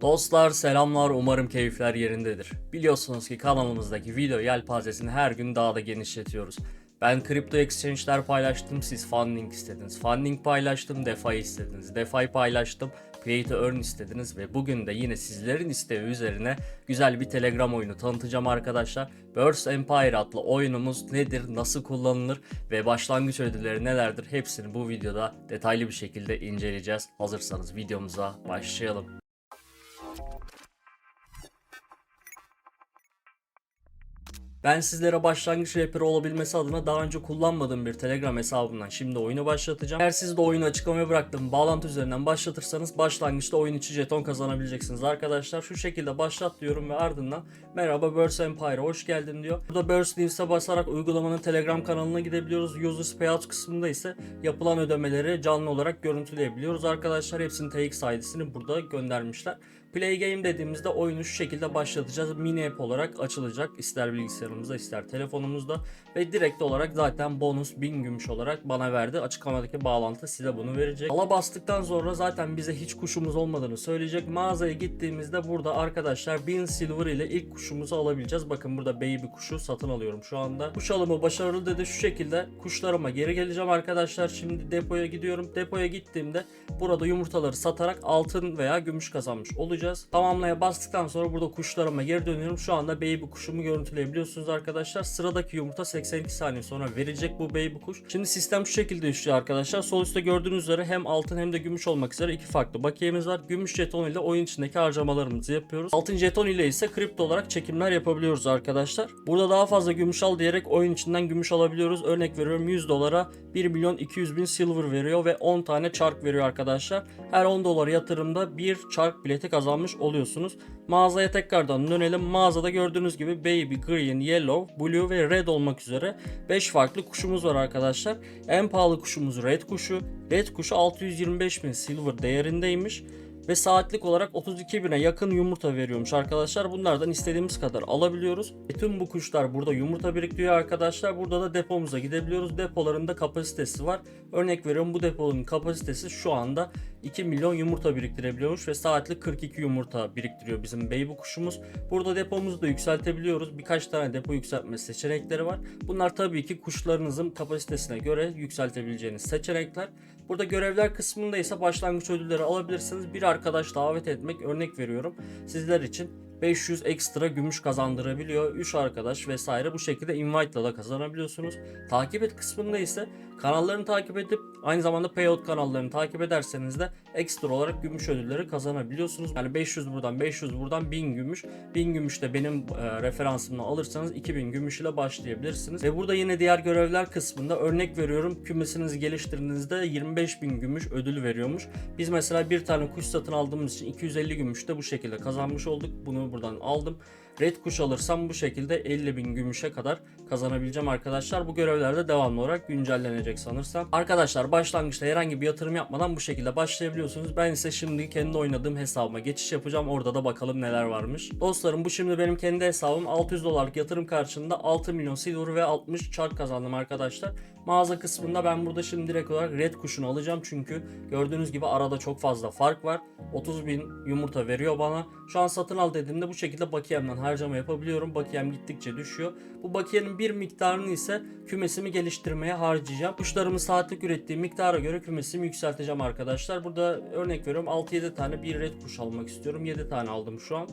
Dostlar selamlar umarım keyifler yerindedir. Biliyorsunuz ki kanalımızdaki video yelpazesini her gün daha da genişletiyoruz. Ben kripto exchange'ler paylaştım, siz funding istediniz. Funding paylaştım, DeFi istediniz. DeFi paylaştım, Play to Earn istediniz ve bugün de yine sizlerin isteği üzerine güzel bir Telegram oyunu tanıtacağım arkadaşlar. Burst Empire adlı oyunumuz nedir, nasıl kullanılır ve başlangıç ödülleri nelerdir hepsini bu videoda detaylı bir şekilde inceleyeceğiz. Hazırsanız videomuza başlayalım. Ben sizlere başlangıç rehberi olabilmesi adına daha önce kullanmadığım bir Telegram hesabından şimdi oyunu başlatacağım. Eğer siz de oyunu açıklamaya bıraktığım bağlantı üzerinden başlatırsanız başlangıçta oyun içi jeton kazanabileceksiniz arkadaşlar. Şu şekilde başlat diyorum ve ardından merhaba Burst Empire hoş geldin diyor. Burada Burst News'e basarak uygulamanın Telegram kanalına gidebiliyoruz. Users Payout kısmında ise yapılan ödemeleri canlı olarak görüntüleyebiliyoruz arkadaşlar. Hepsinin TX ID'sini burada göndermişler. Play Game dediğimizde oyunu şu şekilde başlatacağız. Mini app olarak açılacak. İster bilgisayarımızda ister telefonumuzda. Ve direkt olarak zaten bonus 1000 gümüş olarak bana verdi. Açıklamadaki bağlantı size bunu verecek. Ala bastıktan sonra zaten bize hiç kuşumuz olmadığını söyleyecek. Mağazaya gittiğimizde burada arkadaşlar 1000 silver ile ilk kuşumuzu alabileceğiz. Bakın burada baby kuşu satın alıyorum şu anda. Kuş alımı başarılı dedi. Şu şekilde kuşlarıma geri geleceğim arkadaşlar. Şimdi depoya gidiyorum. Depoya gittiğimde burada yumurtaları satarak altın veya gümüş kazanmış olacağız. Tamamlaya bastıktan sonra burada kuşlarıma geri dönüyorum. Şu anda baby kuşumu görüntüleyebiliyorsunuz arkadaşlar. Sıradaki yumurta 82 saniye sonra verecek bu baby kuş. Şimdi sistem şu şekilde işliyor arkadaşlar. Sol üstte gördüğünüz üzere hem altın hem de gümüş olmak üzere iki farklı bakiyemiz var. Gümüş jeton ile oyun içindeki harcamalarımızı yapıyoruz. Altın jeton ile ise kripto olarak çekimler yapabiliyoruz arkadaşlar. Burada daha fazla gümüş al diyerek oyun içinden gümüş alabiliyoruz. Örnek veriyorum 100 dolara 1 milyon 200 bin silver veriyor ve 10 tane çark veriyor arkadaşlar. Her 10 dolar yatırımda bir çark bileti kazanmış oluyorsunuz. Mağazaya tekrardan dönelim. Mağazada gördüğünüz gibi baby, green, yellow, blue ve red olmak üzere 5 farklı kuşumuz var arkadaşlar. En pahalı kuşumuz red kuşu. Red kuşu 625 bin silver değerindeymiş ve saatlik olarak 32 bine yakın yumurta veriyormuş arkadaşlar. Bunlardan istediğimiz kadar alabiliyoruz. E tüm bu kuşlar burada yumurta biriktiriyor arkadaşlar. Burada da depomuza gidebiliyoruz. Depolarında kapasitesi var. Örnek veriyorum bu deponun kapasitesi şu anda 2 milyon yumurta biriktirebiliyormuş ve saatlik 42 yumurta biriktiriyor bizim baby kuşumuz. Burada depomuzu da yükseltebiliyoruz. Birkaç tane depo yükseltme seçenekleri var. Bunlar tabii ki kuşlarınızın kapasitesine göre yükseltebileceğiniz seçenekler. Burada görevler kısmında ise başlangıç ödülleri alabilirsiniz. Bir arkadaş davet etmek örnek veriyorum. Sizler için 500 ekstra gümüş kazandırabiliyor. 3 arkadaş vesaire bu şekilde invite ile da kazanabiliyorsunuz. Takip et kısmında ise kanallarını takip edip aynı zamanda payout kanallarını takip ederseniz de ekstra olarak gümüş ödülleri kazanabiliyorsunuz. Yani 500 buradan 500 buradan 1000 gümüş. 1000 gümüş de benim e, referansımla alırsanız 2000 gümüş ile başlayabilirsiniz. Ve burada yine diğer görevler kısmında örnek veriyorum kümesinizi geliştirdiğinizde 25.000 gümüş ödül veriyormuş. Biz mesela bir tane kuş satın aldığımız için 250 gümüş de bu şekilde kazanmış olduk. Bunu buradan aldım. Red kuş alırsam bu şekilde 50 bin gümüşe kadar kazanabileceğim arkadaşlar. Bu görevlerde devamlı olarak güncellenecek sanırsam. Arkadaşlar başlangıçta herhangi bir yatırım yapmadan bu şekilde başlayabiliyorsunuz. Ben ise şimdi kendi oynadığım hesabıma geçiş yapacağım. Orada da bakalım neler varmış. Dostlarım bu şimdi benim kendi hesabım. 600 dolarlık yatırım karşılığında 6 milyon silver ve 60 çark kazandım arkadaşlar. Mağaza kısmında ben burada şimdi direkt olarak red kuşunu alacağım. Çünkü gördüğünüz gibi arada çok fazla fark var. 30 bin yumurta veriyor bana. Şu an satın al dediğimde bu şekilde bakiyemden harcama yapabiliyorum. Bakiyem gittikçe düşüyor. Bu bakiyenin bir miktarını ise kümesimi geliştirmeye harcayacağım. Kuşlarımın saatlik ürettiği miktara göre kümesimi yükselteceğim arkadaşlar. Burada örnek veriyorum 6-7 tane bir red kuş almak istiyorum. 7 tane aldım şu an.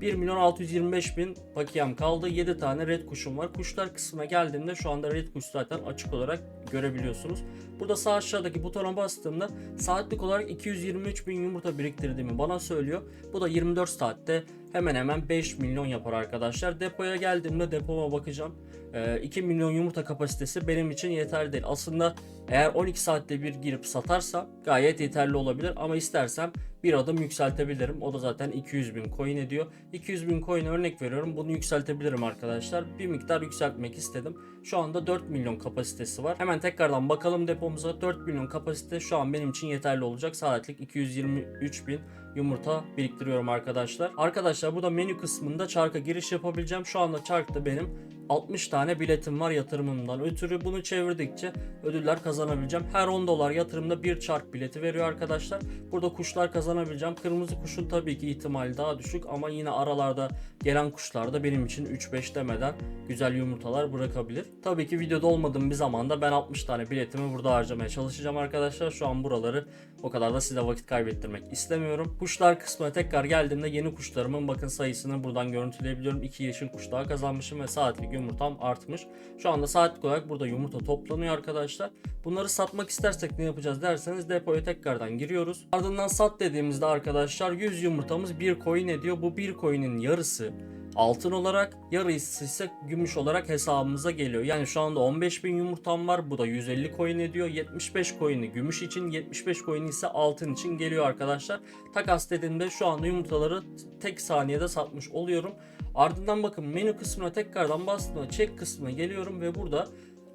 1 milyon 625 bin bakiyem kaldı. 7 tane red kuşum var. Kuşlar kısmına geldiğimde şu anda red kuş zaten açık olarak görebiliyorsunuz. Burada sağ aşağıdaki butona bastığımda saatlik olarak 223 bin yumurta biriktirdiğimi bana söylüyor. Bu da 24 saatte hemen hemen 5 milyon yapar arkadaşlar. Depoya geldiğimde depoma bakacağım. Ee, 2 milyon yumurta kapasitesi benim için yeterli değil. Aslında eğer 12 saatte bir girip satarsam gayet yeterli olabilir ama istersem bir adım yükseltebilirim. O da zaten 200 bin coin ediyor. 200 bin coin örnek veriyorum. Bunu yükseltebilirim arkadaşlar. Bir miktar yükseltmek istedim. Şu anda 4 milyon kapasitesi var. Hemen tekrardan bakalım depomuza. 4 milyon kapasite şu an benim için yeterli olacak. Saatlik 223 bin yumurta biriktiriyorum arkadaşlar. Arkadaşlar burada menü kısmında çarka giriş yapabileceğim. Şu anda çarkta benim 60 tane biletim var yatırımımdan ötürü. Bunu çevirdikçe ödüller kazanabileceğim. Her 10 dolar yatırımda bir çark bileti veriyor arkadaşlar. Burada kuşlar kazanabileceğim. Kırmızı kuşun tabii ki ihtimali daha düşük ama yine aralarda gelen kuşlar da benim için 3-5 demeden güzel yumurtalar bırakabilir. Tabii ki videoda olmadığım bir zamanda ben 60 tane biletimi burada harcamaya çalışacağım arkadaşlar. Şu an buraları o kadar da size vakit kaybettirmek istemiyorum. Kuşlar kısmına tekrar geldiğimde yeni kuşlarımın bakın sayısını buradan görüntüleyebiliyorum. 2 yeşil kuş daha kazanmışım ve saatlik yumurtam artmış. Şu anda saatlik olarak burada yumurta toplanıyor arkadaşlar. Bunları satmak istersek ne yapacağız derseniz depoya tekrardan giriyoruz. Ardından sat dediğimizde arkadaşlar 100 yumurtamız 1 coin ediyor. Bu 1 coin'in yarısı altın olarak yarısı ise gümüş olarak hesabımıza geliyor. Yani şu anda 15.000 yumurtam var. Bu da 150 coin ediyor. 75 coin'i gümüş için 75 coin ise altın için geliyor arkadaşlar. Takas dediğimde şu anda yumurtaları tek saniyede satmış oluyorum. Ardından bakın menü kısmına tekrardan bastığımda check kısmına geliyorum ve burada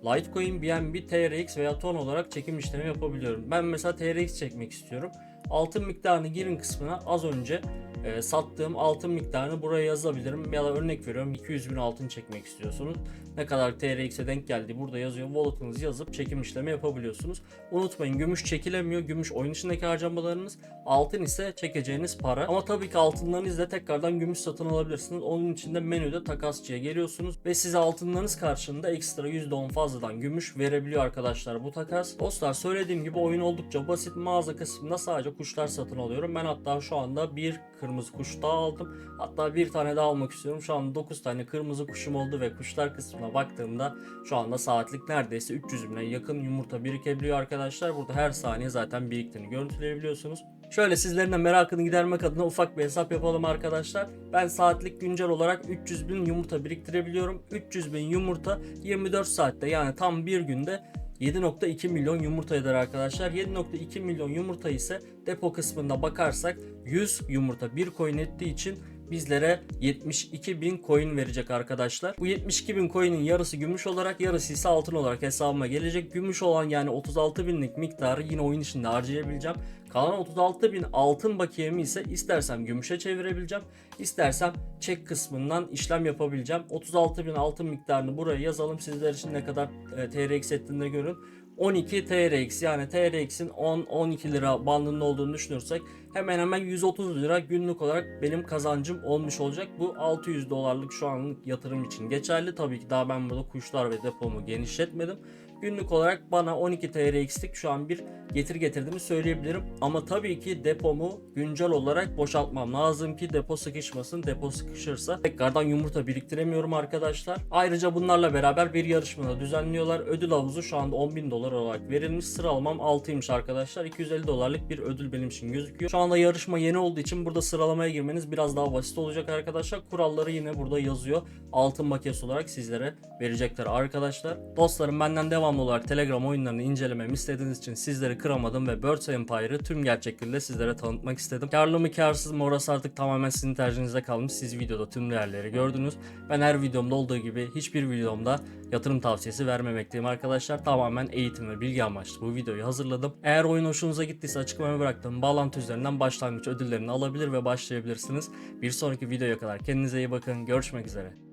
Litecoin, BNB, TRX veya ton olarak çekim işlemi yapabiliyorum. Ben mesela TRX çekmek istiyorum. Altın miktarını girin kısmına az önce e, sattığım altın miktarını buraya yazabilirim. Ya da örnek veriyorum 200 bin altın çekmek istiyorsunuz. Ne kadar TRX'e denk geldi burada yazıyor. Wallet'ınızı yazıp çekim işlemi yapabiliyorsunuz. Unutmayın gümüş çekilemiyor. Gümüş oyun içindeki harcamalarınız. Altın ise çekeceğiniz para. Ama tabii ki altınlarınızla tekrardan gümüş satın alabilirsiniz. Onun için de menüde takasçıya geliyorsunuz. Ve size altınlarınız karşılığında ekstra %10 fazladan gümüş verebiliyor arkadaşlar bu takas. Dostlar söylediğim gibi oyun oldukça basit. Mağaza kısmında sadece kuşlar satın alıyorum. Ben hatta şu anda bir kırmızı kuş daha aldım. Hatta bir tane daha almak istiyorum. Şu anda 9 tane kırmızı kuşum oldu ve kuşlar kısmına baktığımda şu anda saatlik neredeyse 300 bine yakın yumurta birikebiliyor arkadaşlar. Burada her saniye zaten biriktiğini görüntüleyebiliyorsunuz. Şöyle sizlerin de merakını gidermek adına ufak bir hesap yapalım arkadaşlar. Ben saatlik güncel olarak 300 bin yumurta biriktirebiliyorum. 300 bin yumurta 24 saatte yani tam bir günde 7.2 milyon yumurta eder arkadaşlar. 7.2 milyon yumurta ise depo kısmında bakarsak 100 yumurta bir coin ettiği için bizlere 72 bin coin verecek arkadaşlar. Bu 72 bin coin'in yarısı gümüş olarak yarısı ise altın olarak hesabıma gelecek. Gümüş olan yani 36 binlik miktarı yine oyun içinde harcayabileceğim. Kalan 36 bin altın bakiyemi ise istersem gümüşe çevirebileceğim. istersem çek kısmından işlem yapabileceğim. 36 bin altın miktarını buraya yazalım. Sizler için ne kadar e, TRX ettiğini de görün. 12 TRX yani TRX'in 10-12 lira bandında olduğunu düşünürsek hemen hemen 130 lira günlük olarak benim kazancım olmuş olacak. Bu 600 dolarlık şu anlık yatırım için geçerli. Tabii ki daha ben burada kuşlar ve depomu genişletmedim. Günlük olarak bana 12 TRX'lik şu an bir getir getirdiğimi söyleyebilirim. Ama tabii ki depomu güncel olarak boşaltmam lazım ki depo sıkışmasın. Depo sıkışırsa tekrardan yumurta biriktiremiyorum arkadaşlar. Ayrıca bunlarla beraber bir yarışmada düzenliyorlar. Ödül havuzu şu anda 10.000 dolar olarak verilmiş. Sıralamam 6'ymış arkadaşlar. 250 dolarlık bir ödül benim için gözüküyor. Şu anda yarışma yeni olduğu için burada sıralamaya girmeniz biraz daha basit olacak arkadaşlar. Kuralları yine burada yazıyor. Altın makyası olarak sizlere verecekler arkadaşlar. Dostlarım benden devamlı olarak Telegram oyunlarını incelememi istediğiniz için sizleri kıramadım ve Birds Empire'ı tüm gerçekliğiyle sizlere tanıtmak istedim. Karlı mı karsız mı orası artık tamamen sizin tercihinize kalmış. Siz videoda tüm değerleri gördünüz. Ben her videomda olduğu gibi hiçbir videomda yatırım tavsiyesi vermemekteyim arkadaşlar. Tamamen eğitim ve bilgi amaçlı bu videoyu hazırladım. Eğer oyun hoşunuza gittiyse açıklamaya bıraktığım bağlantı üzerinden başlangıç ödüllerini alabilir ve başlayabilirsiniz. Bir sonraki videoya kadar kendinize iyi bakın. Görüşmek üzere.